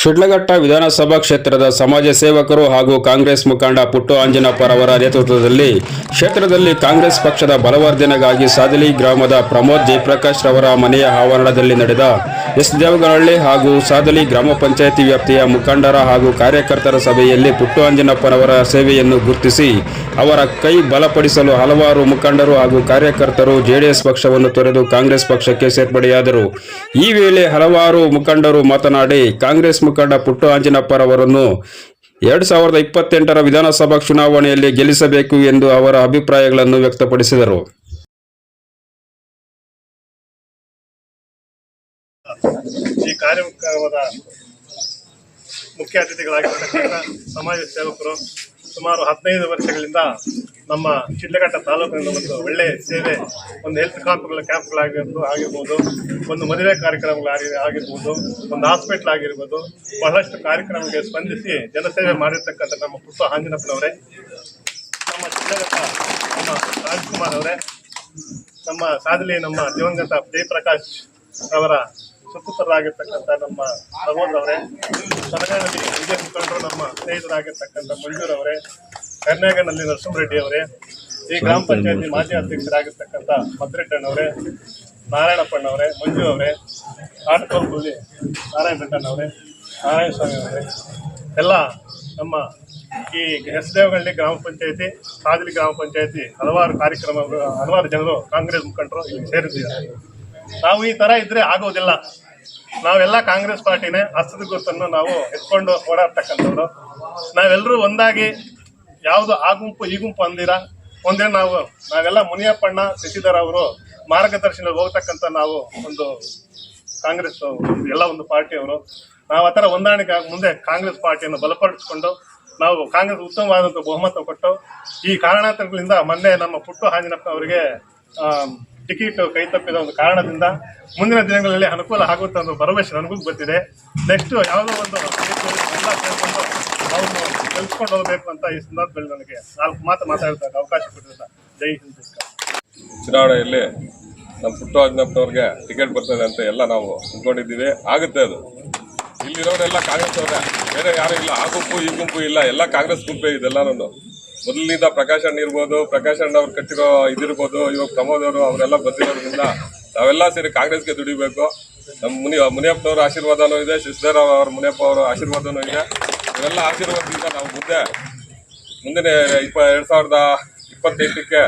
ಶಿಡ್ಲಘಟ್ಟ ವಿಧಾನಸಭಾ ಕ್ಷೇತ್ರದ ಸಮಾಜ ಸೇವಕರು ಹಾಗೂ ಕಾಂಗ್ರೆಸ್ ಮುಖಂಡ ಪುಟ್ಟು ಆಂಜನಪ್ಪರವರ ನೇತೃತ್ವದಲ್ಲಿ ಕ್ಷೇತ್ರದಲ್ಲಿ ಕಾಂಗ್ರೆಸ್ ಪಕ್ಷದ ಬಲವರ್ಧನೆಗಾಗಿ ಸಾದಲಿ ಗ್ರಾಮದ ಪ್ರಮೋದ್ ಜಯಪ್ರಕಾಶ್ ರವರ ಮನೆಯ ಆವರಣದಲ್ಲಿ ನಡೆದ ಎಸ್ ದೇವಗನಹಳ್ಳಿ ಹಾಗೂ ಸಾದಲಿ ಗ್ರಾಮ ಪಂಚಾಯಿತಿ ವ್ಯಾಪ್ತಿಯ ಮುಖಂಡರ ಹಾಗೂ ಕಾರ್ಯಕರ್ತರ ಸಭೆಯಲ್ಲಿ ಪುಟ್ಟು ಆಂಜನಪ್ಪನವರ ಸೇವೆಯನ್ನು ಗುರುತಿಸಿ ಅವರ ಕೈ ಬಲಪಡಿಸಲು ಹಲವಾರು ಮುಖಂಡರು ಹಾಗೂ ಕಾರ್ಯಕರ್ತರು ಜೆಡಿಎಸ್ ಪಕ್ಷವನ್ನು ತೊರೆದು ಕಾಂಗ್ರೆಸ್ ಪಕ್ಷಕ್ಕೆ ಸೇರ್ಪಡೆಯಾದರು. ಈ ವೇಳೆ ಹಲವಾರು ಮುಖಂಡರು ಮಾತನಾಡಿ, ಕಾಂಗ್ರೆಸ್ ಮುಖಂಡ ಪುಟ್ಟು ಆಂಜನಪ್ಪರವರನ್ನು ಎರಡು ಸಾವಿರದ ಇಪ್ಪತ್ತೆಂಟರ ವಿಧಾನಸಭಾ ಚುನಾವಣೆಯಲ್ಲಿ ಗೆಲ್ಲಿಸಬೇಕು ಎಂದು ಅವರ ಅಭಿಪ್ರಾಯಗಳನ್ನು ವ್ಯಕ್ತಪಡಿಸಿದರು. ಈ ಕಾರ್ಯಕ್ರಮದ ಮುಖ್ಯ ಅತಿಥಿಗಳಾಗಿರ್ತಕ್ಕಂಥ ಸಮಾಜ ಸೇವಕರು ಸುಮಾರು ಹದಿನೈದು ವರ್ಷಗಳಿಂದ ನಮ್ಮ ಶಿಡ್ಲಘಟ್ಟ ತಾಲೂಕಿನ ಒಂದು ಒಳ್ಳೆ ಸೇವೆ, ಒಂದು ಹೆಲ್ತ್ ಕ್ಯಾಂಪ್ಗಳ ಕ್ಯಾಂಪ್ಗಳಾಗಿರ್ಬೋದು ಆಗಿರ್ಬೋದು, ಒಂದು ಮದುವೆ ಕಾರ್ಯಕ್ರಮಗಳಾಗಿ ಆಗಿರ್ಬೋದು, ಒಂದು ಹಾಸ್ಪಿಟ್ಲ್ ಆಗಿರ್ಬೋದು, ಬಹಳಷ್ಟು ಕಾರ್ಯಕ್ರಮಗಳಿಗೆ ಸ್ಪಂದಿಸಿ ಜನಸೇವೆ ಮಾಡಿರ್ತಕ್ಕಂಥ ನಮ್ಮ ಪುಟ್ಟ ಆಂಜನಪ್ಪನವರೇ ನಮ್ಮ ಶಿಡ್ಲಘಟ್ಟ ನಮ್ಮ ರಾಜ್ಕುಮಾರ್ ಅವರೇ, ನಮ್ಮ ಸಾಧಲಿ ನಮ್ಮ ದಿವಂಗತ ಜಯಪ್ರಕಾಶ್ ಅವರ ಸುಪುತ್ರರಾಗಿರ್ತಕ್ಕಂಥ ನಮ್ಮ ಪ್ರಮೋದ್ ಅವರೇ ಸನಗಾನದಲ್ಲಿ ವಿಜಯ ಮುಖಂಡರು ನಮ್ಮ ಸ್ನೇಹಿತರಾಗಿರ್ತಕ್ಕಂಥ ಮಂಜೂರ್ ಅವರೇ ಕರ್ನಾಟಕನಲ್ಲಿ ನರಸಿಂಹರೆಡ್ಡಿ ಅವರೇ ಈ ಗ್ರಾಮ ಪಂಚಾಯತಿ ಮಾಜಿ ಅಧ್ಯಕ್ಷರಾಗಿರ್ತಕ್ಕಂಥ ಮದ್ರೆಡ್ಡಣ್ಣವರೇ ನಾರಾಯಣಪ್ಪಣ್ಣವರೇ ಮಂಜು ಅವರೇ ಆಟಕಲ್ಪಲ್ಲಿ ನಾರಾಯಣ ರೆಡ್ಡಣ್ಣವರೇ ನಾರಾಯಣ ಸ್ವಾಮಿ ಅವರೇ ಎಲ್ಲ ನಮ್ಮ ಈ ಹೆಸದೇವಗಳ್ಳಿ ಗ್ರಾಮ ಪಂಚಾಯತಿ ಸಾದಲಿ ಗ್ರಾಮ ಪಂಚಾಯತಿ ಹಲವಾರು ಕಾರ್ಯಕ್ರಮಗಳು ಹಲವಾರು ಜನರು ಕಾಂಗ್ರೆಸ್ ಮುಖಂಡರು ಇಲ್ಲಿ ಸೇರಿದ್ದಾರೆ. ನಾವು ಈ ತರ ಇದ್ರೆ ಆಗೋದಿಲ್ಲ. ನಾವೆಲ್ಲ ಕಾಂಗ್ರೆಸ್ ಪಾರ್ಟಿನೇ ಹಸ್ತದ ಗುರುತನ್ನು ನಾವು ಎತ್ಕೊಂಡು ಓಡಾಡ್ತಕ್ಕಂಥವ್ರು. ನಾವೆಲ್ಲರೂ ಒಂದಾಗಿ ಯಾವುದು ಆ ಗುಂಪು ಈ ಗುಂಪು ಅಂದಿರ? ಒಂದೇ ನಾವು, ನಾವೆಲ್ಲ ಮುನಿಯಪ್ಪಣ್ಣ ಶಶಿಧರ್ ಅವರು ಮಾರ್ಗದರ್ಶನ ಹೋಗ್ತಕ್ಕಂಥ ನಾವು ಒಂದು ಕಾಂಗ್ರೆಸ್ ಎಲ್ಲ ಒಂದು ಪಾರ್ಟಿಯವರು. ನಾವು ಆ ಥರ ಹೊಂದಾಣಿಕೆ ಮುಂದೆ ಕಾಂಗ್ರೆಸ್ ಪಾರ್ಟಿಯನ್ನು ಬಲಪಡಿಸಿಕೊಂಡು ನಾವು ಕಾಂಗ್ರೆಸ್ ಉತ್ತಮವಾದಂಥ ಬಹುಮತ ಕೊಟ್ಟು ಈ ಕಾರಣಾಂತರಗಳಿಂದ ಮೊನ್ನೆ ನಮ್ಮ ಪುಟ್ಟು ಹಾಂಜಿನಪ್ಪ ಅವರಿಗೆ ಟಿಕೆಟ್ ಕೈ ತಪ್ಪಿದ ಒಂದು ಕಾರಣದಿಂದ ಮುಂದಿನ ದಿನಗಳಲ್ಲಿ ಅನುಕೂಲ ಆಗುತ್ತೆ ಅನ್ನೋ ಭರವಸೆ ನನಗೂ ಗೊತ್ತಿದೆ ನೆಕ್ಸ್ಟ್ ಯಾವುದೋ ಒಂದು ಎಲ್ಲ ಹೋಗಬೇಕು ಅಂತ ಈ ಸಂದರ್ಭದಲ್ಲಿ ನನಗೆ ನಾಲ್ಕು ಮಾತು ಮಾತಾಡ್ತಾರೆ ಅವಕಾಶ ಕೊಟ್ಟಿಲ್ಲ ಜೈ ಹಿಂದ್ ಚುನಾವಣೆಯಲ್ಲಿ ನಮ್ಮ ಪುಟ್ಟು ಅಜ್ನಪ್ಪನವ್ರಿಗೆ ಟಿಕೆಟ್ ಬರ್ತದೆ ಅಂತ ಎಲ್ಲ ನಾವು ಅಂದ್ಕೊಂಡಿದ್ದೀವಿ ಆಗುತ್ತೆ ಅದು. ಇಲ್ಲಿರೋರೆಲ್ಲ ಕಾಂಗ್ರೆಸ್ ಅವರೇ. ಬೇರೆ ಯಾರು ಇಲ್ಲ. ಆ ಗುಂಪು, ಈ ಗುಂಪು ಇಲ್ಲ. ಎಲ್ಲ ಕಾಂಗ್ರೆಸ್ ಗುಂಪೇ ಇದೆಲ್ಲನೂ ಮೊದಲಿನಿಂದ ಪ್ರಕಾಶ್ ಅಣ್ಣ ಇರ್ಬೋದು, ಪ್ರಕಾಶ್ ಅಣ್ಣ ಅವ್ರು ಕಟ್ಟಿರೋ ಇದಿರ್ಬೋದು, ಇವಾಗ ಪ್ರಮೋದ್ ಅವರು, ಅವರೆಲ್ಲ ಬಂದಿರೋದ್ರಿಂದ ನಾವೆಲ್ಲ ಸೇರಿ ಕಾಂಗ್ರೆಸ್ಗೆ ದುಡಿಬೇಕು. ನಮ್ಮ ಮುನಿ ಮುನಿಯಪ್ಪನವ್ರ ಆಶೀರ್ವಾದನೂ ಇದೆ ಶಶಿಧರ್ ಅವ್ರ ಮುನಿಯಪ್ಪ ಅವರ ಆಶೀರ್ವಾದನೂ ಇದೆ. ಇವೆಲ್ಲ ಆಶೀರ್ವಾದದಿಂದ ನಾವು ಮುಂದೆ, ಮುಂದಿನ ಇಪ್ಪ, ಎರಡು ಸಾವಿರದ ಇಪ್ಪತ್ತೆಂಟಕ್ಕೆ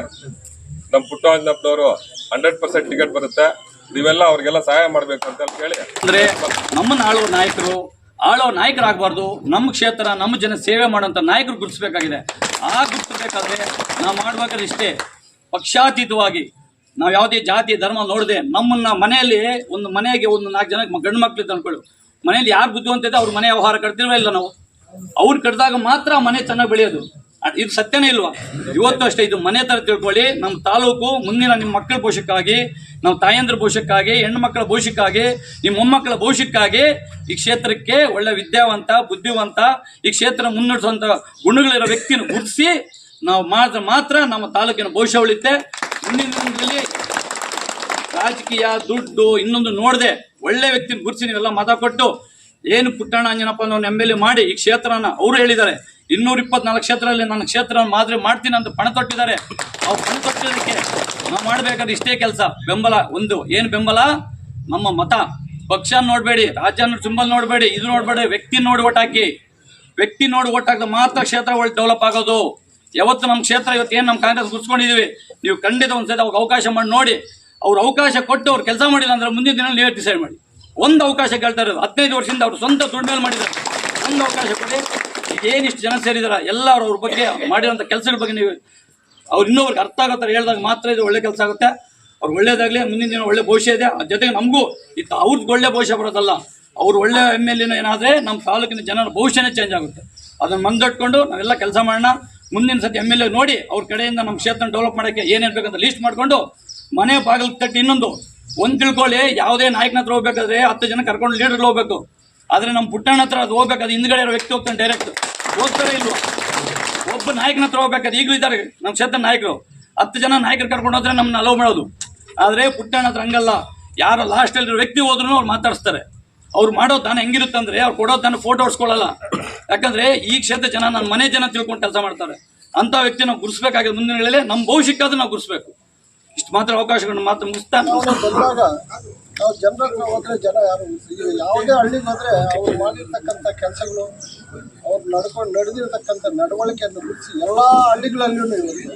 ನಮ್ಮ ಪುಟ್ಟಣ್ಣಪ್ಪನವರು ಹಂಡ್ರೆಡ್ ಪರ್ಸೆಂಟ್ ಟಿಕೆಟ್ ಬರುತ್ತೆ. ನೀವೆಲ್ಲ ಅವ್ರಿಗೆಲ್ಲ ಸಹಾಯ ಮಾಡಬೇಕು ಅಂತ ಹೇಳಿ. ಅಂದರೆ ನಮ್ಮನ್ನ ಆಳುವ ನಾಯಕರು ಆಳುವ ನಾಯಕರಾಗಬಾರ್ದು. ನಮ್ಮ ಕ್ಷೇತ್ರ, ನಮ್ಮ ಜನ ಸೇವೆ ಮಾಡೋಂಥ ನಾಯಕರು ಗುರುತಿಸಬೇಕಾಗಿದೆ. ಆ ಗುರುತಿಸಬೇಕಾದ್ರೆ ನಾವು ಮಾಡ್ಬೇಕಾದ್ರೆ ಇಷ್ಟೇ. ಪಕ್ಷಾತೀತವಾಗಿ ನಾವು ಯಾವುದೇ ಜಾತಿ, ಧರ್ಮ ನೋಡದೆ ನಮ್ಮನ್ನ ಮನೆಯಲ್ಲಿ ಒಂದು ಮನೆಗೆ ಒಂದು ನಾಲ್ಕು ಜನಕ್ಕೆ ಗಂಡು ಮಕ್ಕಳು ಅನ್ಕೊಳ್ಳಿ ಮನೆಯಲ್ಲಿ ಯಾರು ಬುದ್ಧಿವಂತ ಇದೆ, ಅವ್ರ ಮನೆ ವ್ಯವಹಾರ ಕಟ್ತಿಲ್ವ ಇಲ್ಲ ನಾವು. ಅವ್ರು ಕಟ್ಟಿದಾಗ ಮಾತ್ರ ಮನೆ ಚೆನ್ನಾಗಿ ಬೆಳೆಯೋದು. ಇದು ಸತ್ಯನೇ ಇಲ್ವಾ? ಇವತ್ತು ಅಷ್ಟೇ, ಇದು ಮನೆ ಥರ ತಿಳ್ಕೊಳ್ಳಿ. ನಮ್ಮ ತಾಲೂಕು, ಮುಂದಿನ ನಿಮ್ಮ ಮಕ್ಕಳ ಭವಿಷ್ಯಕ್ಕಾಗಿ, ನಮ್ಮ ತಾಯಂದ್ರ ಭವಿಷ್ಯಕ್ಕಾಗಿ ಹೆಣ್ಣು ಮಕ್ಕಳ ಭವಿಷ್ಯಕ್ಕಾಗಿ, ನಿಮ್ಮ ಮೊಮ್ಮಕ್ಕಳ ಭವಿಷ್ಯಕ್ಕಾಗಿ ಈ ಕ್ಷೇತ್ರಕ್ಕೆ ಒಳ್ಳೆ ವಿದ್ಯಾವಂತ, ಬುದ್ಧಿವಂತ, ಈ ಕ್ಷೇತ್ರ ಮುನ್ನಡೆಸುವಂಥ ಗುಣಗಳಿರೋ ವ್ಯಕ್ತಿನ ಗುರುತಿಸಿ ನಾವು ಮಾತ್ರ ಮಾತ್ರ ನಮ್ಮ ತಾಲೂಕಿನ ಭವಿಷ್ಯ ಉಳಿತೆ ಮುಂದಿನ ದಿನದಲ್ಲಿ ರಾಜಕೀಯ, ದುಡ್ಡು ಇನ್ನೊಂದು ನೋಡದೆ ಒಳ್ಳೆ ವ್ಯಕ್ತಿನ ಗುರುತಿಸಿ ನೀವೆಲ್ಲ ಮತ ಕೊಟ್ಟು ಏನು ಪುಟ್ಟಣ್ಣ ಅಂಜನಪ್ಪ ಅನ್ನೋನ್ ಎಂ ಎಲ್ ಎ ಮಾಡಿ ಈ ಕ್ಷೇತ್ರನ ಅವರು ಹೇಳಿದ್ದಾರೆ. ಇನ್ನೂರ ಇಪ್ಪತ್ನಾಲ್ಕು ಕ್ಷೇತ್ರದಲ್ಲಿ ನನ್ನ ಕ್ಷೇತ್ರ ಮಾದರಿ ಮಾಡ್ತೀನಿ ಅಂತ ಪಣ ತೊಟ್ಟಿದ್ದಾರೆ. ಅವ್ರು ಪಣ ತೊಟ್ಟಿದ್ದಕ್ಕೆ ನಾವು ಮಾಡಬೇಕಾದ್ರೆ ಇಷ್ಟೇ ಕೆಲಸ. ಬೆಂಬಲ ಒಂದು. ಏನು ಬೆಂಬಲ? ನಮ್ಮ ಮತ. ಪಕ್ಷ ನೋಡಬೇಡಿ ರಾಜ್ಯ ಸಿಂಬಲ್ ನೋಡಬೇಡಿ, ಇದು ನೋಡಬೇಡಿ, ವ್ಯಕ್ತಿ ನೋಡಿ ಓಟ್ ಹಾಕಿ. ವ್ಯಕ್ತಿ ನೋಡಿ ಓಟ್ ಹಾಕಿದ ಮಾತ್ರ ಕ್ಷೇತ್ರ ಒಳ್ಳೆ ಡೆವಲಪ್ ಆಗೋದು. ಯಾವತ್ತು ನಮ್ಮ ಕ್ಷೇತ್ರ, ಇವತ್ತು ಏನು ನಮ್ಮ ಕಾಂಗ್ರೆಸ್ ಗುರ್ಸ್ಕೊಂಡಿದೀವಿ, ನೀವು ಖಂಡಿತ ಒಂದ್ಸತಿ ಅವ್ರಿಗೆ ಅವಕಾಶ ಮಾಡಿ ನೋಡಿ. ಅವ್ರು ಅವಕಾಶ ಕೊಟ್ಟು ಅವ್ರು ಕೆಲಸ ಮಾಡಿಲ್ಲ ಅಂದ್ರೆ ಮುಂದಿನ ದಿನ ನೀವೇ ಡಿಸೈಡ್ ಮಾಡಿ. ಒಂದು ಅವಕಾಶ ಕೇಳ್ತಾ ಇರೋದು. ಹದಿನೈದು ವರ್ಷದಿಂದ ಅವರು ಸ್ವಂತ ದುಡ್ಡು ಮೇಲೆ ಮಾಡಿದ್ದಾರೆ. ಒಂದು ಅವಕಾಶ ಕೊಡಿ. ಏನಿಷ್ಟು ಜನ ಸೇರಿದಾರ? ಎಲ್ಲರೂ ಅವ್ರ ಬಗ್ಗೆ ಮಾಡಿರೋಂಥ ಕೆಲಸಗಳ ಬಗ್ಗೆ ನೀವು ಅವ್ರು ಇನ್ನೊಬ್ರಿಗೆ ಅರ್ಥ ಆಗೋ ಥರ ಹೇಳಿದಾಗ ಮಾತ್ರ ಇದು ಒಳ್ಳೆ ಕೆಲಸ ಆಗುತ್ತೆ. ಅವ್ರು ಒಳ್ಳೇದಾಗಲಿ, ಮುಂದಿನ ದಿನ ಒಳ್ಳೆ ಭವಿಷ್ಯ ಇದೆ. ಅದ್ರ ಜೊತೆಗೆ ನಮಗೂ ಇತ್ತು ಅವ್ರದ್ದು ಒಳ್ಳೆ ಭವಿಷ್ಯ ಬರೋದಲ್ಲ. ಅವ್ರು ಒಳ್ಳೆ ಎಂ ಎಲ್ ಎನ ಏನಾದರೆ ನಮ್ಮ ತಾಲೂಕಿನ ಜನರ ಭವಿಷ್ಯನೇ ಚೇಂಜ್ ಆಗುತ್ತೆ. ಅದನ್ನು ಮಂದಟ್ಕೊಂಡು ನಾವೆಲ್ಲ ಕೆಲಸ ಮಾಡೋಣ. ಮುಂದಿನ ಸತಿ ಎಂ ಎಲ್ ಎ ನೋಡಿ ಅವ್ರ ಕಡೆಯಿಂದ ನಮ್ಮ ಕ್ಷೇತ್ರ ಡೆವಲಪ್ ಮಾಡೋಕ್ಕೆ ಏನೇನು ಬೇಕಂತ ಲೀಸ್ಟ್ ಮಾಡಿಕೊಂಡು ಮನೆ ಬಾಗಿಲು ತಟ್ಟಿ ಇನ್ನೊಂದು ಒಂದು ತಿಳ್ಕೊಳ್ಳಿ, ಯಾವುದೇ ನಾಯಕನ ಹತ್ರ ಹೋಗ್ಬೇಕಾದ್ರೆ ಹತ್ತು ಜನ ಕರ್ಕೊಂಡು ಲೀಡರ್ ಹೋಗ್ಬೇಕು. ಆದರೆ ನಮ್ಮ ಪುಟ್ಟಣ್ಣ ಹತ್ರ ಅದು ಹೋಗ್ಬೇಕಾದ್ರೆ ಹಿಂದ್ಗಡೆ ಇರೋ ವ್ಯಕ್ತಿ ಹೋಗ್ತಾನೆ ಡೈರೆಕ್ಟ್ ಹೋಗ್ತಾರೆ ಇಲ್ವಾ? ಒಬ್ಬ ನಾಯಕನ ಹತ್ರ ಹೋಗ್ಬೇಕಾದ್ರೆ ಈಗಲೂ ಇದ್ದಾರೆ ನಮ್ಮ ಕ್ಷೇತ್ರ ನಾಯಕರು. ಹತ್ತು ಜನ ನಾಯಕರು ಕರ್ಕೊಂಡು ಹೋದ್ರೆ ನಮ್ಮನ್ನ ಅಲೋ ಮಾಡೋದು. ಆದರೆ ಪುಟ್ಟಣ್ಣ ಹತ್ರ ಹಂಗಲ್ಲ. ಯಾರು ಲಾಸ್ಟಲ್ಲಿ ವ್ಯಕ್ತಿ ಹೋದ್ರು ಅವ್ರು ಮಾತಾಡಿಸ್ತಾರೆ. ಅವ್ರು ಮಾಡೋ ದಾನ ಹೆಂಗಿರುತ್ತಂದ್ರೆ ಅವ್ರು ಕೊಡೋ ದಾನ ಫೋಟೋ ಹೊಡ್ಸ್ಕೊಳ್ಳಲ್ಲ ಯಾಕಂದ್ರೆ ಈ ಕ್ಷೇತ್ರ ಜನ ನನ್ನ ಮನೆ ಜನ ತಿಳ್ಕೊಂಡು ಕೆಲಸ ಮಾಡ್ತಾರೆ. ಅಂತ ವ್ಯಕ್ತಿ ನಾವು ಗುರುಸ್ಬೇಕಾಗಿದೆ ಮುಂದಿನ ನಮ್ಮ ಭವಿಷ್ಯಕ್ಕಾದ್ರೂ ನಾವು ಗುರುಸ್ಬೇಕು. ಇಷ್ಟು ಮಾತ್ರ ಅವಕಾಶಗಳನ್ನು ಮಾತ್ರ ಮುಗಿಸ್ತಾ ನಾವು ಬಂದಾಗ ನಾವು ಜನರನ್ನ ಹೋದ್ರೆ ಜನ ಯಾರು ಈಗ ಯಾವುದೇ ಹಳ್ಳಿಗೆ ಹೋದ್ರೆ ಅವ್ರು ಮಾಡಿರ್ತಕ್ಕಂಥ ಕೆಲಸಗಳು ಅವ್ರು ನಡ್ಕೊಂಡು ನಡೆದಿರ್ತಕ್ಕಂಥ ನಡವಳಿಕೆಯನ್ನು ಮುಗಿಸಿ ಎಲ್ಲ ಹಳ್ಳಿಗಳಲ್ಲೂ ಇವತ್ತು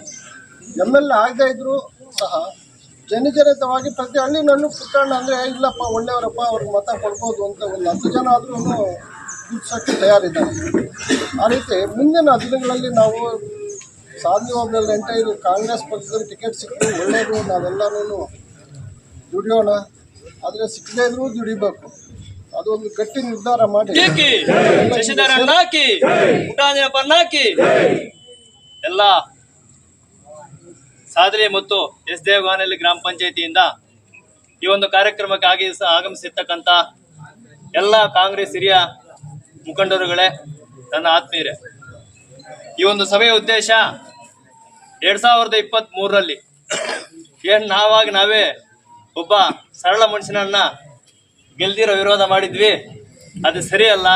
ಎಂ ಎಲ್ ಎ ಆಗದೇ ಇದ್ರು ಸಹ ಜನಜನಿತವಾಗಿ ಪ್ರತಿ ಹಳ್ಳಿನಲ್ಲೂ ಪುಟ್ಟಣ್ಣ ಅಂದರೆ ಇಲ್ಲಪ್ಪ ಒಳ್ಳೆಯವರಪ್ಪ ಅವ್ರಿಗೆ ಮತ ಕೊಡ್ಬೋದು ಅಂತ ಒಂದು ಹತ್ತು ಜನ ಆದ್ರೂ ಗುರ್ಸೋಕ್ಕೆ ತಯಾರಿದ್ದಾರೆ. ಆ ರೀತಿ ಮುಂದಿನ ದಿನಗಳಲ್ಲಿ ನಾವು ಸಾಧ್ಯವಾಗದಲ್ಲಿ ಎಂಟೈದು ಕಾಂಗ್ರೆಸ್ ಪಕ್ಷದಲ್ಲಿ ಟಿಕೆಟ್ ಸಿಕ್ಕರು ಒಳ್ಳೆಯದು ನಾವೆಲ್ಲರೂ ದುಡಿಯೋಣ. ಆದರೆ ಸಿಕ್ಕದೇ ಇದ್ರೂ ದುಡಿಬೇಕು. ಅದೊಂದು ಗಟ್ಟಿ ನಿರ್ಧಾರ ಮಾಡಿ. ಹಾಕಿ ಶಶಿಧರನ್ ಹಾಕಿ. ಪುಟ್ಟಾಂಜನಪ್ಪನ ಹಾಕಿ ಎಲ್ಲ ಸಾದ್ರಿ ಮತ್ತು ಎಸ್ ದೇವಗಾನಲ್ಲಿ ಗ್ರಾಮ ಪಂಚಾಯತಿಯಿಂದ ಈ ಒಂದು ಕಾರ್ಯಕ್ರಮಕ್ಕೆ ಆಗಿ ಆಗಮಿಸಿರ್ತಕ್ಕಂಥ ಎಲ್ಲ ಕಾಂಗ್ರೆಸ್ ಹಿರಿಯ ಮುಖಂಡರುಗಳೇ ನನ್ನ ಆತ್ಮೀಯರೇ. ಈ ಒಂದು ಸಭೆಯ ಉದ್ದೇಶ ಎರಡ್ ಸಾವಿರದ ಇಪ್ಪತ್ತ್ ಮೂರರಲ್ಲಿ ಏನ್ ನಾವಾಗಿ ನಾವೇ ಒಬ್ಬ ಸರಳ ಮನುಷ್ಯನನ್ನ ಗೆಲ್ದಿರೋ ವಿರೋಧ ಮಾಡಿದ್ವಿ. ಅದು ಸರಿಯಲ್ಲ.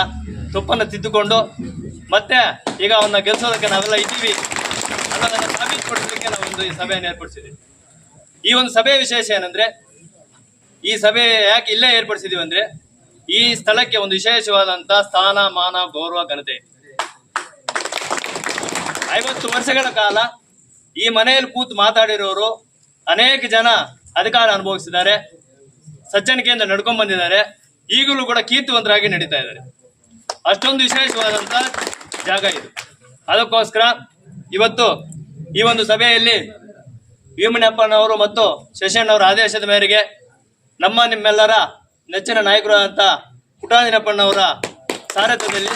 ತಪ್ಪನ್ನು ತಿದ್ದುಕೊಂಡು ಮತ್ತೆ ಈಗ ಅವನ್ನ ಗೆಲ್ಸೋದಕ್ಕೆ ನಾವೆಲ್ಲ ಇದ್ದೀವಿ ಅನ್ನೋದನ್ನ ಸಾಬೀತುಪಡಿಸಲಿಕ್ಕೆ ನಾವು ಒಂದು ಈ ಸಭೆಯನ್ನು ಏರ್ಪಡಿಸಿದ್ವಿ ಈ ಒಂದು ಸಭೆಯ ವಿಶೇಷ ಏನಂದ್ರೆ ಈ ಸಭೆ ಯಾಕೆ ಇಲ್ಲೇ ಏರ್ಪಡಿಸಿದೀವಿ ಅಂದ್ರೆ ಈ ಸ್ಥಳಕ್ಕೆ ಒಂದು ವಿಶೇಷವಾದಂತ ಸ್ಥಾನ, ಮಾನ, ಗೌರವ, ಘನತೆ. ಐವತ್ತು ವರ್ಷಗಳ ಕಾಲ ಈ ಮನೆಯಲ್ಲಿ ಕೂತು ಮಾತಾಡಿರೋರು ಅನೇಕ ಜನ ಅಧಿಕಾರ ಅನುಭವಿಸಿದ್ದಾರೆ ಸಜ್ಜನಿಕೆಯಿಂದ ನಡ್ಕೊಂಡ್ ಬಂದಿದ್ದಾರೆ, ಈಗಲೂ ಕೂಡ ಕೀರ್ತಿವಂತರಾಗಿ ನಡೀತಾ ಇದ್ದಾರೆ. ಅಷ್ಟೊಂದು ವಿಶೇಷವಾದಂತ ಜಾಗ ಇದು. ಅದಕ್ಕೋಸ್ಕರ ಇವತ್ತು ಈ ಒಂದು ಸಭೆಯಲ್ಲಿ ಭೀಮಣ್ಣಪ್ಪನವರು ಮತ್ತು ಶಶಣ್ಣವರ ಆದೇಶದ ಮೇರೆಗೆ ನಮ್ಮ ನಿಮ್ಮೆಲ್ಲರ ನೆಚ್ಚಿನ ನಾಯಕರು ಅಂತ ಪುಟಾಂಜನಪ್ಪನವರ ಸಾರಥ್ಯದಲ್ಲಿ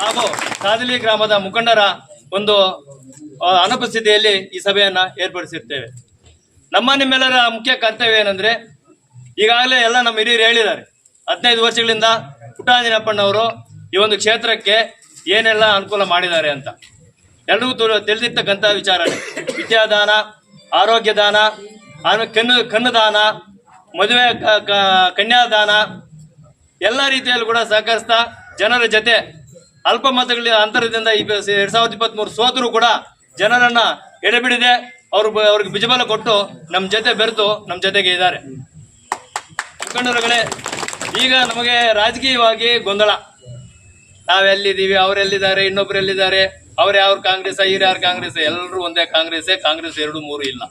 ಹಾಗೂ ಸಾದಲಿ ಗ್ರಾಮದ ಮುಖಂಡರ ಒಂದು ಅನುಪಸ್ಥಿತಿಯಲ್ಲಿ ಈ ಸಭೆಯನ್ನು ಏರ್ಪಡಿಸಿರ್ತೇವೆ. ನಮ್ಮ ನಿಮ್ಮೆಲ್ಲರ ಮುಖ್ಯ ಕರ್ತವ್ಯ ಏನಂದ್ರೆ, ಈಗಾಗಲೇ ಎಲ್ಲ ನಮ್ಮ ಹಿರಿಯರು ಹೇಳಿದ್ದಾರೆ. ಹದಿನೈದು ವರ್ಷಗಳಿಂದ ಪುಟ್ಟಾಂಜನಪ್ಪನವರು ಈ ಒಂದು ಕ್ಷೇತ್ರಕ್ಕೆ ಏನೆಲ್ಲ ಅನುಕೂಲ ಮಾಡಿದ್ದಾರೆ ಅಂತ. ಎಲ್ರಿಗೂ ತಿಳಿದಿರ್ತಕ್ಕಂಥ ವಿಚಾರ ವಿದ್ಯಾದಾನ ಆರೋಗ್ಯ ದಾನ ಆಮೇಲೆ ಕಣ್ಣು ಕಣ್ಣು ದಾನ ಮದುವೆ ಕನ್ಯಾದಾನ, ಎಲ್ಲ ರೀತಿಯಲ್ಲೂ ಕೂಡ ಸಹಕರಿಸ್ತಾ ಜನರ ಜೊತೆ ಅಲ್ಪ ಮತಗಳ ಅಂತರದಿಂದ ಎರಡ್ ಸಾವಿರದ ಇಪ್ಪತ್ತ್ ಮೂರು ಸೋತರು ಕೂಡ ಜನರನ್ನ ಎಡೆಬಿಡದೆ ಅವ್ರು ಅವ್ರಿಗೆ ಬಿಜಬಲ ಕೊಟ್ಟು ನಮ್ಮ ಜೊತೆ ಬೆರೆತು ನಮ್ಮ ಜೊತೆಗೆ ಇದ್ದಾರೆ. ಮುಖಂಡರುಗಳೇ, ಈಗ ನಮಗೆ ರಾಜಕೀಯವಾಗಿ ಗೊಂದಲ. ನಾವೆಲ್ಲಿದ್ದೀವಿ ಅವರೆಲ್ಲಿದ್ದಾರೆ ಇನ್ನೊಬ್ರು ಎಲ್ಲಿದ್ದಾರೆ, ಅವ್ರು ಯಾವ ಕಾಂಗ್ರೆಸ್, ಇವ್ರು ಯಾರು ಕಾಂಗ್ರೆಸ್ ಎಲ್ಲರೂ ಒಂದೇ ಕಾಂಗ್ರೆಸ್ ಕಾಂಗ್ರೆಸ್ ಎರಡು ಮೂರು ಇಲ್ಲ.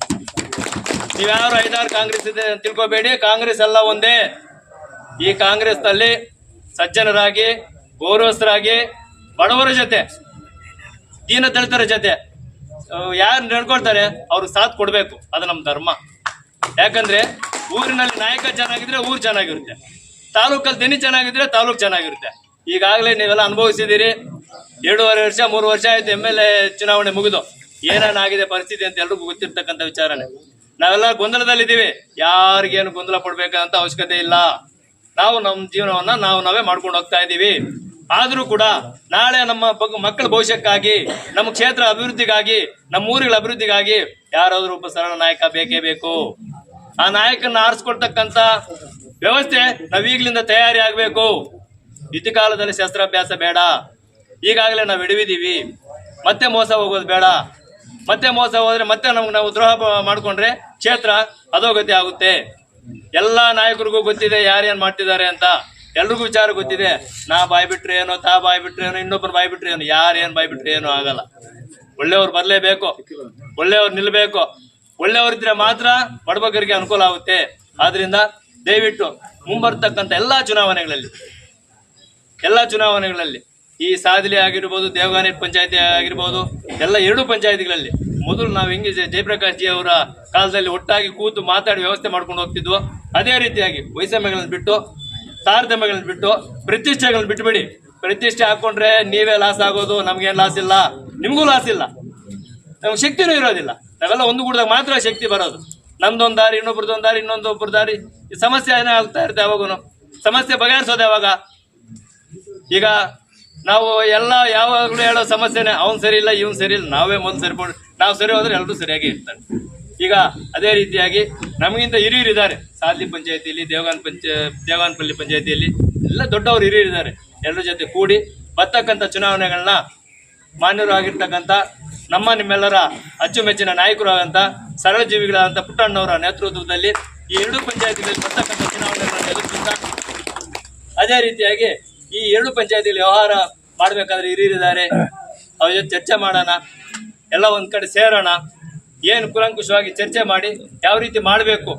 ನೀವ್ಯಾರು ಐದಾರು ಕಾಂಗ್ರೆಸ್ ಇದೆ ತಿಳ್ಕೊಬೇಡಿ, ಕಾಂಗ್ರೆಸ್ ಎಲ್ಲ ಒಂದೇ. ಈ ಕಾಂಗ್ರೆಸ್ನಲ್ಲಿ ಸಜ್ಜನರಾಗಿ ಗೌರವಸ್ಥರಾಗಿ ಬಡವರ ಜೊತೆ, ದೀನ ದಲಿತರ ಜೊತೆ ಯಾರು ನಡ್ಕೊಳ್ತಾರೆ ಅವ್ರಿಗೆ ಸಾಥ್ ಕೊಡ್ಬೇಕು. ಅದು ನಮ್ಮ ಧರ್ಮ. ಯಾಕಂದ್ರೆ ಊರಿನಲ್ಲಿ ನಾಯಕ ಚೆನ್ನಾಗಿದ್ರೆ ಊರು ಚೆನ್ನಾಗಿರುತ್ತೆ. ತಾಲೂಕಲ್ಲಿ ದನಿ ಚೆನ್ನಾಗಿದ್ರೆ ತಾಲೂಕು ಚೆನ್ನಾಗಿರುತ್ತೆ. ಈಗಾಗಲೇ ನೀವೆಲ್ಲ ಅನುಭವಿಸಿದ್ದೀರಿ. ಎರಡೂವರೆ ವರ್ಷ, ಮೂರು ವರ್ಷ ಆಯ್ತು ಎಂ ಎಲ್ ಎ ಚುನಾವಣೆ ಮುಗಿದು. ಏನೇನಾಗಿದೆ ಪರಿಸ್ಥಿತಿ ಅಂತ ಎಲ್ರಿಗೂ ಗೊತ್ತಿರ್ತಕ್ಕಂಥ ವಿಚಾರನೇ. ನಾವೆಲ್ಲ ಗೊಂದಲದಲ್ಲಿದ್ದೀವಿ. ಯಾರಿಗೇನು ಗೊಂದಲ ಪಡ್ಬೇಕಂತ ಅವಶ್ಯಕತೆ ಇಲ್ಲ. ನಾವು ನಮ್ಮ ಜೀವನವನ್ನ ನಾವು ನಾವೇ ಮಾಡ್ಕೊಂಡು ಹೋಗ್ತಾ ಇದ್ದೀವಿ. ಆದ್ರೂ ಕೂಡ ನಾಳೆ ನಮ್ಮ ಮಕ್ಕಳ ಭವಿಷ್ಯಕ್ಕಾಗಿ, ನಮ್ಮ ಕ್ಷೇತ್ರ ಅಭಿವೃದ್ಧಿಗಾಗಿ, ನಮ್ಮ ಊರುಗಳ ಅಭಿವೃದ್ಧಿಗಾಗಿ ಯಾರಾದ್ರೂ ಒಬ್ಬ ಸರಳ ನಾಯಕ ಬೇಕೇ ಬೇಕು. ಆ ನಾಯಕನ ಆರಿಸ್ಕೊಡ್ತಕ್ಕಂತ ವ್ಯವಸ್ಥೆ ನಾವೀಗ್ಲಿಂದ ತಯಾರಿ ಆಗ್ಬೇಕು. ಕಾಲದಲ್ಲಿ ಶಸ್ತ್ರಾಭ್ಯಾಸ ಬೇಡ. ಈಗಾಗಲೇ ನಾವು ಹಿಡಿದಿದ್ದೀವಿ. ಮತ್ತೆ ಮೋಸ ಹೋಗೋದು ಬೇಡ. ಮತ್ತೆ ಮೋಸ ಹೋದ್ರೆ ಮತ್ತೆ ನಮ್ಗೆ ನಾವು ದ್ರೋಹ ಮಾಡ್ಕೊಂಡ್ರೆ ಕ್ಷೇತ್ರ ಅಧೋಗತಿ ಆಗುತ್ತೆ. ಎಲ್ಲ ನಾಯಕರಿಗೂ ಗೊತ್ತಿದೆ ಯಾರೇನು ಮಾಡ್ತಿದ್ದಾರೆ ಅಂತ. ಎಲ್ರಿಗೂ ವಿಚಾರ ಗೊತ್ತಿದೆ, ನಾ ಬಾಯ್ ಬಿಟ್ರೆ ಏನೋ, ತಾ ಬಾಯ್ ಬಿಟ್ರೆ ಏನೋ ಇನ್ನೊಬ್ಬರು ಬಾಯ್ ಬಿಟ್ರೆ ಏನೋ ಯಾರೇನ್ ಬಾಯ್ ಬಿಟ್ರೆ ಏನೋ ಆಗಲ್ಲ. ಒಳ್ಳೆಯವ್ರು ಬರಲೇಬೇಕು, ಒಳ್ಳೆಯವ್ರು ನಿಲ್ಲಬೇಕು ಒಳ್ಳೆಯವರಿದ್ರೆ ಮಾತ್ರ ಬಡಬಗರಿಗೆ ಅನುಕೂಲ ಆಗುತ್ತೆ. ಆದ್ರಿಂದ ದಯವಿಟ್ಟು ಮುಂಬರ್ತಕ್ಕಂಥ ಎಲ್ಲಾ ಚುನಾವಣೆಗಳಲ್ಲಿ, ಎಲ್ಲ ಚುನಾವಣೆಗಳಲ್ಲಿ, ಈ ಸಾದಲಿ ಆಗಿರ್ಬೋದು ದೇವಗಾನಿ ಪಂಚಾಯತಿ ಆಗಿರ್ಬೋದು, ಎಲ್ಲ ಎರಡು ಪಂಚಾಯತಿಗಳಲ್ಲಿ, ಮೊದಲು ನಾವು ಹೆಂಗೆ ಜಯ- ಜಯಪ್ರಕಾಶ್ ಜಿ ಅವರ ಕಾಲದಲ್ಲಿ ಒಟ್ಟಾಗಿ ಕೂತು ಮಾತಾಡಿ ವ್ಯವಸ್ಥೆ ಮಾಡ್ಕೊಂಡು ಹೋಗ್ತಿದ್ವು. ಅದೇ ರೀತಿಯಾಗಿ ವೈಷಮ್ಯಗಳನ್ನು ಬಿಟ್ಟು ತಾರತಮ್ಯಗಳನ್ನ ಬಿಟ್ಟು ಪ್ರತಿಷ್ಠೆಗಳನ್ನ ಬಿಟ್ಬಿಡಿ. ಪ್ರತಿಷ್ಠೆ ಹಾಕೊಂಡ್ರೆ ನೀವೇ ಲಾಸ್ ಆಗೋದು, ನಮ್ಗೇನು ಲಾಸ್ ಇಲ್ಲ, ನಿಮಗೂ ಲಾಸ್ ಇಲ್ಲ. ನಮ್ಗೆ ಶಕ್ತಿನೂ ಇರೋದಿಲ್ಲ. ನಾವೆಲ್ಲ ಒಂದು ಗುಡ್ದಾಗ ಮಾತ್ರ ಶಕ್ತಿ ಬರೋದು. ನಮ್ದೊಂದು ದಾರಿ, ಇನ್ನೊಬ್ರದೊಂದು ದಾರಿ ಇನ್ನೊಂದು ಒಬ್ಬರ ದಾರಿ. ಈ ಸಮಸ್ಯೆ ಏನೇ ಆಗ್ತಾ ಇರುತ್ತೆ ಯಾವಾಗೂ ಸಮಸ್ಯೆ ಬಗೆಹರಿಸೋದು ಯಾವಾಗ? ಈಗ ನಾವು ಎಲ್ಲ ಯಾವಾಗಲೂ ಹೇಳೋ ಸಮಸ್ಯೆನೇ, ಅವ್ನು ಸರಿ ಇಲ್ಲ, ಇವ್ನು ಸರಿ ಇಲ್ಲ, ನಾವೇ ಮೊದಲು ಸರಿಪಡು ನಾವು ಸರಿ ಹೋದ್ರೆ ಎಲ್ಲರೂ ಸರಿಯಾಗಿ ಇರ್ತಾರೆ. ಈಗ ಅದೇ ರೀತಿಯಾಗಿ ನಮಗಿಂತ ಹಿರಿಯರಿದ್ದಾರೆ. ಸಾದ್ಲಿ ಪಂಚಾಯತಿಯಲ್ಲಿ, ದೇವಗಾನ್ ಪಂಚ, ದೇವಗಾನಪಲ್ಲಿ ಪಂಚಾಯತಿಯಲ್ಲಿ ಎಲ್ಲ ದೊಡ್ಡವರು ಹಿರಿಯರಿದ್ದಾರೆ. ಎಲ್ಲರ ಜೊತೆ ಕೂಡಿ ಬರ್ತಕ್ಕಂಥ ಚುನಾವಣೆಗಳನ್ನ ಮಾನ್ಯರಾಗಿರ್ತಕ್ಕಂಥ ನಮ್ಮ ನಿಮ್ಮೆಲ್ಲರ ಅಚ್ಚುಮೆಚ್ಚಿನ ನಾಯಕರಾದಂಥ ಸರಳ ಜೀವಿಗಳಾದಂಥ ಪುಟ್ಟಣ್ಣವರ ನೇತೃತ್ವದಲ್ಲಿ ಈ ಎರಡು ಪಂಚಾಯತಿಗಳಲ್ಲಿ ಬರ್ತಕ್ಕಂಥ ಚುನಾವಣೆಗಳನ್ನು ಎದುರಿಸುತ್ತಾ ಅದೇ ರೀತಿಯಾಗಿ ಈ ಎರಡು ಪಂಚಾಯತಿಯಲ್ಲಿ ವ್ಯವಹಾರ ಮಾಡಬೇಕಾದ್ರೆ ಹಿರಿಯರಿದ್ದಾರೆ. ಅವ್ರ ಜೊತೆ ಚರ್ಚೆ ಮಾಡೋಣ. ಎಲ್ಲ ಒಂದು ಕಡೆ ಸೇರೋಣ. ಏನು ಕುಲಂಕುಷವಾಗಿ ಚರ್ಚೆ ಮಾಡಿ ಯಾವ ರೀತಿ ಮಾಡಬೇಕು?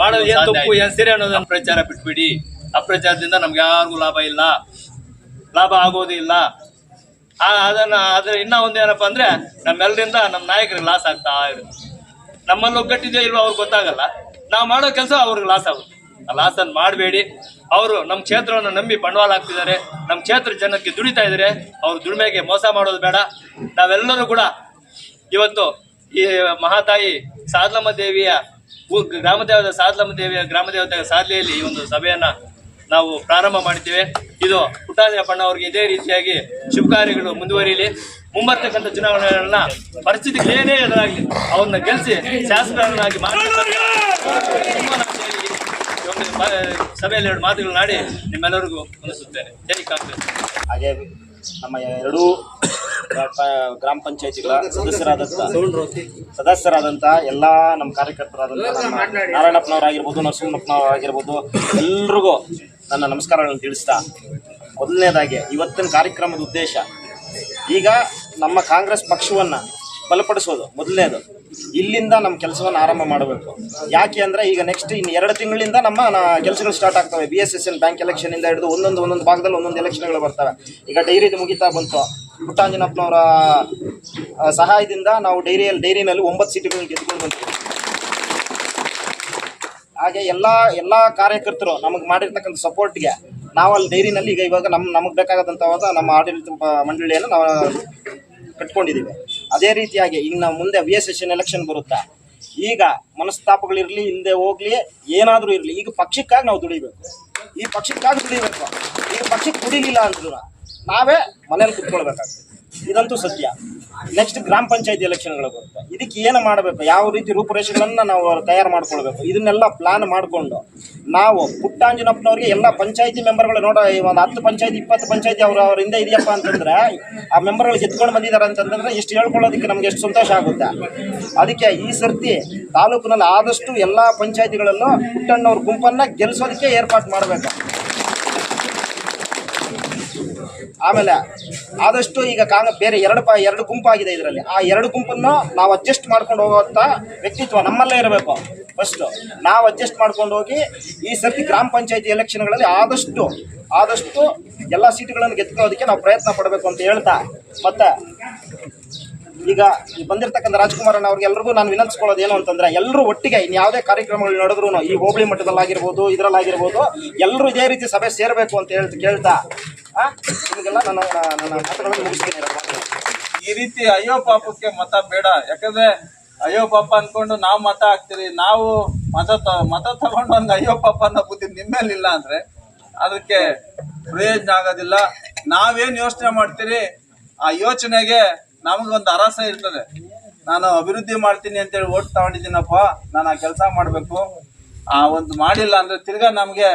ಮಾಡೋದು ಏನು ತಪ್ಪು ಏನು ಸರಿ ಅನ್ನೋದನ್ನು ಪ್ರಚಾರ ಬಿಟ್ಬಿಡಿ. ಅಪ್ರಚಾರದಿಂದ ನಮ್ಗೆ ಯಾರಿಗೂ ಲಾಭ ಇಲ್ಲ. ಲಾಭ ಆಗೋದು ಇಲ್ಲ. ಅದನ್ನು ಅದ್ರ ಇನ್ನ ಒಂದೇನಪ್ಪ ಅಂದರೆ ನಮ್ಮೆಲ್ಲರಿಂದ ನಮ್ಮ ನಾಯಕರಿಗೆ ಲಾಸ್ ಆಗ್ತಾ ಇರುತ್ತೆ. ನಮ್ಮಲ್ಲಿ ಒಗ್ಗಟ್ಟಿದೆಯೋ ಇಲ್ವೋ ಅವ್ರಿಗೆ ಗೊತ್ತಾಗಲ್ಲ. ನಾವು ಮಾಡೋ ಕೆಲಸ ಅವ್ರಿಗೆ ಲಾಸ್ ಆಗುತ್ತೆ. ಆ ಲಾಸನ್ನು ಅನ್ನು ಮಾಡಬೇಡಿ. ಅವರು ನಮ್ಮ ಕ್ಷೇತ್ರವನ್ನು ನಂಬಿ ಬಂಡವಾಳ ಹಾಕ್ತಿದ್ದಾರೆ. ನಮ್ಮ ಕ್ಷೇತ್ರ ಜನಕ್ಕೆ ದುಡಿತಾ ಇದ್ದಾರೆ. ಅವ್ರ ದುಡಿಮೆಗೆ ಮೋಸ ಮಾಡೋದು ಬೇಡ. ನಾವೆಲ್ಲರೂ ಕೂಡ ಇವತ್ತು ಈ ಮಹಾತಾಯಿ ಸಾದ್ಲಮ್ಮ ದೇವಿಯ ಗ್ರಾಮದೇವದ ಗ್ರಾಮ ದೇವದ ಸಾದ್ಲಮ್ಮ ದೇವಿಯ ಗ್ರಾಮ ದೇವತೆ ಸಾದ್ಲಿಯಲ್ಲಿ ಈ ಒಂದು ಸಭೆಯನ್ನ ನಾವು ಪ್ರಾರಂಭ ಮಾಡಿದ್ದೇವೆ. ಇದು ಪುಟ್ಟಾದ್ರಪ್ಪಣ್ಣ ಅವರಿಗೆ ಇದೇ ರೀತಿಯಾಗಿ ಶುಭ ಕಾರ್ಯಗಳು ಮುಂದುವರಿಯಲಿ ಮುಂಬರ್ತಕ್ಕಂಥ ಚುನಾವಣೆಗಳನ್ನ ಪರಿಸ್ಥಿತಿ ಏನೇ ಎದುರಾಗಲಿ ಅವ್ರನ್ನ ಗೆಲ್ಲಿಸಿ ಶಾಸಕರನ್ನಾಗಿ ಸಭೆಯಲ್ಲಿ ಎರಡು ಮಾತುಗಳನ್ನಾಡಿ ನಿಮ್ಮೆಲ್ಲರಿಗೂ ಅನಿಸುತ್ತೇನೆ ಜೈ ಕಾಂಗ್ರೆಸ್. ಹಾಗೆ ನಮ್ಮ ಎರಡೂ ಗ್ರಾಮ ಪಂಚಾಯತಿಗಳ ಸದಸ್ಯರಾದಂಥ ಸದಸ್ಯರಾದಂತಹ ಎಲ್ಲ ನಮ್ಮ ಕಾರ್ಯಕರ್ತರಾದಂಥ ಆಗಿರ್ಬೋದು ನಾರಾಯಣಪ್ಪನವರಾಗಿರ್ಬೋದು ನರಸಿಂಹಪ್ಪನವರಾಗಿರ್ಬೋದು ಎಲ್ರಿಗೂ ನನ್ನ ನಮಸ್ಕಾರಗಳನ್ನು ತಿಳಿಸ್ತಾ ಮೊದಲನೇದಾಗಿ ಇವತ್ತಿನ ಕಾರ್ಯಕ್ರಮದ ಉದ್ದೇಶ, ಈಗ ನಮ್ಮ ಕಾಂಗ್ರೆಸ್ ಪಕ್ಷವನ್ನ ಬಲಪಡಿಸೋದು ಮೊದಲನೇದು. ಇಲ್ಲಿಂದ ನಮ್ಮ ಕೆಲಸವನ್ನು ಆರಂಭ ಮಾಡಬೇಕು. ಯಾಕೆ ಅಂದರೆ ಈಗ ನೆಕ್ಸ್ಟ್ ಇನ್ನು ಎರಡು ತಿಂಗಳಿಂದ ನಮ್ಮ ಕೆಲಸಗಳು ಸ್ಟಾರ್ಟ್ ಆಗ್ತವೆ. B S S L bank ಎಲೆಕ್ಷನಿಂದ ಹಿಡಿದು ಒಂದೊಂದು ಒಂದೊಂದು ಭಾಗದಲ್ಲಿ ಒಂದೊಂದು ಎಲೆಕ್ಷನ್ಗಳು ಬರ್ತವೆ. ಈಗ ಡೈರಿದು ಮುಗಿತಾ ಬಂತು. ಪುಟ್ಟಾಂಜನಪ್ಪನವರ ಸಹಾಯದಿಂದ ನಾವು ಡೈರಿಯಲ್ಲಿ ಡೈರಿನಲ್ಲಿ ಒಂಬತ್ತು ಸೀಟುಗಳನ್ನು ಗೆದ್ದುಕೊಂಡು ಬಂದಿದ್ದೀವಿ ಹಾಗೆ ಎಲ್ಲ ಎಲ್ಲ ಕಾರ್ಯಕರ್ತರು ನಮಗೆ ಮಾಡಿರ್ತಕ್ಕಂಥ ಸಪೋರ್ಟ್ಗೆ ನಾವು ಅಲ್ಲಿ ಡೈರಿನಲ್ಲಿ ಈಗ ಇವಾಗ ನಮ್ಮ ನಮಗೆ ಬೇಕಾಗದಂಥವಾದ ನಮ್ಮ ಆಡಳಿತ ಮಂಡಳಿಯನ್ನು ನಾವು ಕಟ್ಕೊಂಡಿದ್ದೀವಿ ಅದೇ ರೀತಿಯಾಗಿ ಈಗ ನಾವು ಮುಂದೆ ವಿ ಎಸ್ ಎಷನ್ ಎಲೆಕ್ಷನ್ ಬರುತ್ತೆ, ಈಗ ಮನಸ್ತಾಪಗಳಿರಲಿ ಹಿಂದೆ ಹೋಗ್ಲಿ, ಏನಾದರೂ ಇರಲಿ, ಈಗ ಪಕ್ಷಕ್ಕಾಗಿ ನಾವು ದುಡಿಬೇಕು. ಈ ಪಕ್ಷಕ್ಕಾಗಿ ದುಡಿಬೇಕು. ಈಗ ಪಕ್ಷಕ್ಕೆ ದುಡಿಲಿಲ್ಲ ಅಂದ್ರು ನಾವೇ ಮನೇಲಿ ಕುತ್ಕೊಳ್ಬೇಕಾಗ್ತದೆ. ಇದಂತೂ ಸತ್ಯ. ನೆಕ್ಸ್ಟ್ ಗ್ರಾಮ ಪಂಚಾಯತಿ ಎಲೆಕ್ಷನ್ಗಳು ಬರುತ್ತೆ. ಇದಕ್ಕೆ ಏನು ಮಾಡಬೇಕು? ಯಾವ ರೀತಿ ರೂಪುರೇಷೆಗಳನ್ನು ನಾವು ತಯಾರು ಮಾಡ್ಕೊಳ್ಬೇಕು? ಇದನ್ನೆಲ್ಲ ಪ್ಲಾನ್ ಮಾಡಿಕೊಂಡು ನಾವು ಪುಟ್ಟಾಂಜನಪ್ಪನವ್ರಿಗೆ ಎಲ್ಲ ಪಂಚಾಯತಿ ಮೆಂಬರ್ಗಳು ನೋಡ, ಈ ಒಂದು ಹತ್ತು ಪಂಚಾಯತಿ, ಇಪ್ಪತ್ತು ಪಂಚಾಯತಿ ಅವರು ಅವ್ರ ಹಿಂದೆ ಇದೆಯಪ್ಪ ಅಂತಂದ್ರೆ ಆ ಮೆಂಬರ್ಗಳು ಗೆದ್ಕೊಂಡು ಬಂದಿದ್ದಾರೆ ಅಂತಂದ್ರೆ ಇಷ್ಟು ಹೇಳ್ಕೊಳ್ಳೋದಕ್ಕೆ ನಮ್ಗೆ ಎಷ್ಟು ಸಂತೋಷ ಆಗುತ್ತೆ. ಅದಕ್ಕೆ ಈ ಸರ್ತಿ ತಾಲೂಕಿನಲ್ಲಿ ಆದಷ್ಟು ಎಲ್ಲ ಪಂಚಾಯತಿಗಳಲ್ಲೂ ಪುಟ್ಟಣ್ಣವ್ರ ಗುಂಪನ್ನ ಗೆಲ್ಲಿಸೋದಕ್ಕೆ ಏರ್ಪಾಟ್ ಮಾಡಬೇಕು. ಆಮೇಲೆ ಆದಷ್ಟು ಈಗ ಕಾಂಗ ಬೇರೆ ಎರಡು ಪ, ಎರಡು ಗುಂಪಾಗಿದೆ ಇದರಲ್ಲಿ. ಆ ಎರಡು ಗುಂಪನ್ನು ನಾವು ಅಡ್ಜಸ್ಟ್ ಮಾಡ್ಕೊಂಡು ಹೋಗುವಂಥ ವ್ಯಕ್ತಿತ್ವ ನಮ್ಮಲ್ಲೇ ಇರಬೇಕು. ಫಸ್ಟು ನಾವು ಅಡ್ಜಸ್ಟ್ ಮಾಡ್ಕೊಂಡು ಹೋಗಿ ಈ ಸರ್ತಿ ಗ್ರಾಮ ಪಂಚಾಯತಿ ಎಲೆಕ್ಷನ್ಗಳಲ್ಲಿ ಆದಷ್ಟು ಆದಷ್ಟು ಎಲ್ಲ ಸೀಟುಗಳನ್ನು ಗೆದ್ಕೊಳ್ಳೋದಕ್ಕೆ ನಾವು ಪ್ರಯತ್ನ ಪಡಬೇಕು ಅಂತ ಹೇಳ್ತಾ. ಮತ್ತು ಈಗ ಬಂದಿರತಕ್ಕಂಥ ರಾಜ್ಕುಮಾರಣ್ಣ ಅವ್ರಿಗೆ ಎಲ್ರಿಗೂ ನಾನು ವಿನಂತಿಸ್ಕೊಳ್ಳೋದು ಏನು ಅಂತಂದ್ರೆ ಎಲ್ಲರೂ ಒಟ್ಟಿಗೆ ಇನ್ನು ಯಾವುದೇ ಕಾರ್ಯಕ್ರಮಗಳು ನಡೆದ್ರು ಈ ಹೋಬಳಿ ಮಟ್ಟದಲ್ಲಾಗಿರ್ಬೋದು, ಇದರಲ್ಲಾಗಿರ್ಬೋದು ಎಲ್ಲರೂ ಇದೇ ರೀತಿ ಸಭೆ ಸೇರಬೇಕು ಅಂತ ಹೇಳ್ತಾ ಕೇಳ್ತಾ ಈ ರೀತಿ ಅಯ್ಯೋ ಪಾಪಕ್ಕೆ ಮತ ಬೇಡ. ಯಾಕಂದ್ರೆ ಅಯ್ಯೋ ಪಾಪ ಅನ್ಕೊಂಡು ನಾವು ಮತ ಹಾಕ್ತೀರಿ, ನಾವು ಮತ ಮತ ತಗೊಂಡು ಒಂದು ಅಯ್ಯೋ ಪಾಪ ಅನ್ನೋ ಬುದ್ಧಿ ನಿಮ್ಮೇಲಿಲ್ಲ ಅಂದ್ರೆ ಅದಕ್ಕೆ ಪ್ರಯೋಜನ ಆಗೋದಿಲ್ಲ. ನಾವೇನ್ ಯೋಚನೆ ಮಾಡ್ತೀರಿ? ಆ ಯೋಚನೆಗೆ ನಮಗೊಂದು ಅರಸ ಇರ್ತದೆ. ನಾನು ಅಭಿವೃದ್ಧಿ ಮಾಡ್ತೀನಿ ಅಂತೇಳಿ ಓಟ್ ತಗೊಂಡಿದ್ದೀನಪ್ಪ, ನಾನು ಆ ಕೆಲಸ ಮಾಡಬೇಕು. ಆ ಒಂದು ಮಾಡಿಲ್ಲ ಅಂದ್ರೆ ತಿರ್ಗಾ ನಮ್ಗೆ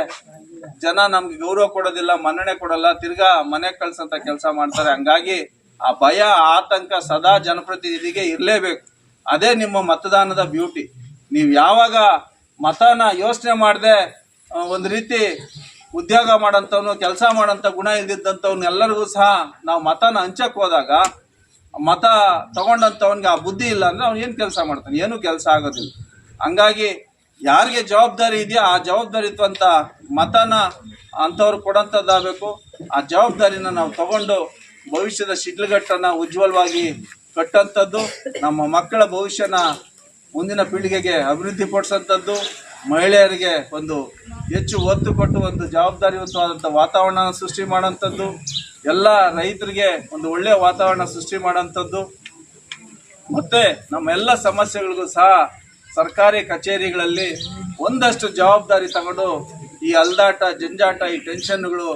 ಜನ ನಮ್ಗೆ ಗೌರವ ಕೊಡೋದಿಲ್ಲ, ಮನ್ನಣೆ ಕೊಡಲ್ಲ, ತಿರ್ಗಾ ಮನೆ ಕಳ್ಸಂತ ಕೆಲಸ ಮಾಡ್ತಾರೆ. ಹಂಗಾಗಿ ಆ ಭಯ, ಆತಂಕ ಸದಾ ಜನಪ್ರತಿನಿಧಿಗೆ ಇರಲೇಬೇಕು. ಅದೇ ನಿಮ್ಮ ಮತದಾನದ ಬ್ಯೂಟಿ. ನೀವು ಯಾವಾಗ ಮತನ ಯೋಚನೆ ಮಾಡದೆ ಒಂದು ರೀತಿ ಉದ್ಯೋಗ ಮಾಡೋಂಥವ್ನು, ಕೆಲಸ ಮಾಡೋಂಥ ಗುಣ ಇಲ್ದಿದ್ದಂಥವ್ನು ಎಲ್ಲರಿಗೂ ಸಹ ನಾವು ಮತನ ಹಂಚಕ್ಕೆ ಹೋದಾಗ, ಮತ ತಗೊಂಡಂಥವನ್ಗೆ ಆ ಬುದ್ಧಿ ಇಲ್ಲ ಅಂದ್ರೆ ಅವ್ನು ಏನು ಕೆಲಸ ಮಾಡ್ತಾನೆ? ಏನು ಕೆಲಸ ಆಗೋದಿಲ್ಲ. ಹಂಗಾಗಿ ಯಾರಿಗೆ ಜವಾಬ್ದಾರಿ ಇದೆಯೋ ಆ ಜವಾಬ್ದಾರಿತ್ವಂತ ಮತನ ಅಂಥವ್ರು ಕೊಡೋಂಥದ್ದಾಗಬೇಕು. ಆ ಜವಾಬ್ದಾರಿನ ನಾವು ತಗೊಂಡು ಭವಿಷ್ಯದ ಶಿಡ್ಲುಗಟ್ಟನ್ನು ಉಜ್ವಲವಾಗಿ ಕಟ್ಟಂಥದ್ದು, ನಮ್ಮ ಮಕ್ಕಳ ಭವಿಷ್ಯನ ಮುಂದಿನ ಪೀಳಿಗೆಗೆ ಅಭಿವೃದ್ಧಿ ಪಡಿಸೋಂಥದ್ದು, ಮಹಿಳೆಯರಿಗೆ ಒಂದು ಹೆಚ್ಚು ಒತ್ತು ಕೊಟ್ಟು ಒಂದು ಜವಾಬ್ದಾರಿಯುತವಾದಂಥ ವಾತಾವರಣ ಸೃಷ್ಟಿ ಮಾಡೋಂಥದ್ದು ಎಲ್ಲ ರೈತರಿಗೆ ಒಂದು ಒಳ್ಳೆಯ ವಾತಾವರಣ ಸೃಷ್ಟಿ ಮಾಡೋಂಥದ್ದು ಮತ್ತು ನಮ್ಮ ಎಲ್ಲ ಸಮಸ್ಯೆಗಳಿಗೂ ಸಹ ಸರ್ಕಾರಿ ಕಚೇರಿಗಳಲ್ಲಿ ಒಂದಷ್ಟು ಜವಾಬ್ದಾರಿ ತಗೊಂಡು ಈ ಅಲ್ದಾಟ, ಜಂಜಾಟ, ಈ ಟೆನ್ಷನ್ಗಳು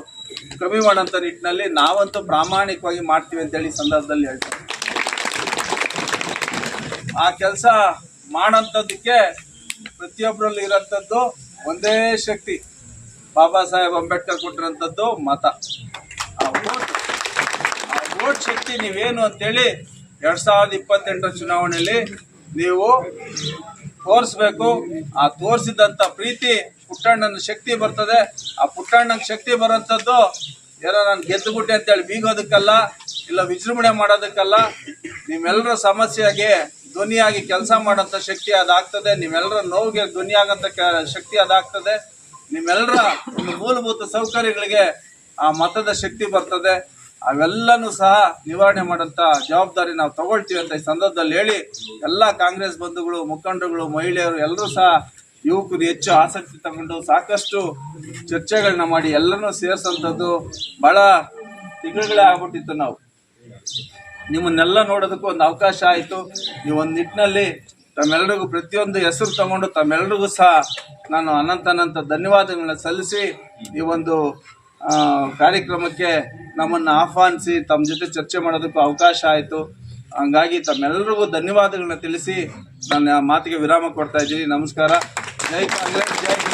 ಕಮ್ಮಿ ಮಾಡೋಂಥ ನಿಟ್ಟಿನಲ್ಲಿ ನಾವಂತೂ ಪ್ರಾಮಾಣಿಕವಾಗಿ ಮಾಡ್ತೀವಿ ಅಂತೇಳಿ ಸಂದರ್ಭದಲ್ಲಿ ಹೇಳ್ತೀವಿ ಆ ಕೆಲಸ ಮಾಡೋಂಥದ್ದಕ್ಕೆ ಪ್ರತಿಯೊಬ್ಬರಲ್ಲಿ ಇರೋಂಥದ್ದು ಒಂದೇ ಶಕ್ತಿ. ಬಾಬಾ ಸಾಹೇಬ್ ಅಂಬೇಡ್ಕರ್ ಕೊಟ್ಟಿರೋಂಥದ್ದು ಮತ. ಆ ಓಟ್ ಆ ವೋಟ್ ಶಕ್ತಿ ನೀವೇನು ಅಂತೇಳಿ ಎರಡು ಸಾವಿರದ ಇಪ್ಪತ್ತೆಂಟರ ಚುನಾವಣೆಯಲ್ಲಿ ನೀವು ತೋರಿಸ್ಬೇಕು. ಆ ತೋರಿಸಿದಂತ ಪ್ರೀತಿ ಪುಟ್ಟಣ್ಣನ ಶಕ್ತಿ ಬರ್ತದೆ. ಆ ಪುಟ್ಟಣ್ಣನ ಶಕ್ತಿ ಬರೋಂಥದ್ದು ಏನೋ ನಾನು ಗೆದ್ದುಬಿಟ್ಟೆ ಅಂತೇಳಿ ಬೀಗೋದಕ್ಕಲ್ಲ, ಇಲ್ಲ ವಿಜೃಂಭಣೆ ಮಾಡೋದಕ್ಕಲ್ಲ. ನಿಮ್ಮೆಲ್ಲರ ಸಮಸ್ಯೆಗೆ ಧ್ವನಿಯಾಗಿ ಕೆಲಸ ಮಾಡೋಂಥ ಶಕ್ತಿ ಅದಾಗ್ತದೆ. ನಿಮ್ಮೆಲ್ಲರ ನೋವಿಗೆ ಧ್ವನಿಯಾಗಂಥ ಶಕ್ತಿ ಅದಾಗ್ತದೆ. ನಿಮ್ಮೆಲ್ಲರ ಮೂಲಭೂತ ಸೌಕರ್ಯಗಳಿಗೆ ಆ ಮತದ ಶಕ್ತಿ ಬರ್ತದೆ. ಅವೆಲ್ಲನೂ ಸಹ ನಿವಾರಣೆ ಮಾಡೋಂಥ ಜವಾಬ್ದಾರಿ ನಾವು ತಗೊಳ್ತೀವಿ ಅಂತ ಈ ಸಂದರ್ಭದಲ್ಲಿ ಹೇಳಿ ಎಲ್ಲ ಕಾಂಗ್ರೆಸ್ ಬಂಧುಗಳು ಮುಖಂಡರುಗಳು ಮಹಿಳೆಯರು ಎಲ್ಲರೂ ಸಹ ಯುವಕರು ಹೆಚ್ಚು ಆಸಕ್ತಿ ತಗೊಂಡು ಸಾಕಷ್ಟು ಚರ್ಚೆಗಳನ್ನ ಮಾಡಿ ಎಲ್ಲರನ್ನೂ ಸೇರಿಸೋಂಥದ್ದು ಭಾಳ ತಿಂಗಳುಗಳೇ ಆಗ್ಬಿಟ್ಟಿತ್ತು ನಾವು. ನಿಮ್ಮನ್ನೆಲ್ಲ ನೋಡೋದಕ್ಕೂ ಒಂದು ಅವಕಾಶ ಆಯಿತು. ನೀವು ಒಂದು ನಿಟ್ಟಿನಲ್ಲಿ ತಮ್ಮೆಲ್ಲರಿಗೂ ಪ್ರತಿಯೊಂದು ಹೆಸರು ತಗೊಂಡು ತಮ್ಮೆಲ್ಲರಿಗೂ ಸಹ ನಾನು ಅನಂತ ಅನಂತ ಧನ್ಯವಾದಗಳನ್ನ ಸಲ್ಲಿಸಿ ಈ ಒಂದು ಕಾರ್ಯಕ್ರಮಕ್ಕೆ ನಮ್ಮನ್ನು ಆಹ್ವಾನಿಸಿ ತಮ್ಮ ಜೊತೆ ಚರ್ಚೆ ಮಾಡೋದಕ್ಕೂ ಅವಕಾಶ ಆಯಿತು. ಹಂಗಾಗಿ ತಮ್ಮೆಲ್ಲರಿಗೂ ಧನ್ಯವಾದಗಳನ್ನ ತಿಳಿಸಿ ನನ್ನ ಮಾತಿಗೆ ವಿರಾಮ ಕೊಡ್ತಾ ಇದ್ದೀನಿ. ನಮಸ್ಕಾರ. ಜೈ ಕಾಂಗ್ರೆಸ್, ಜೈ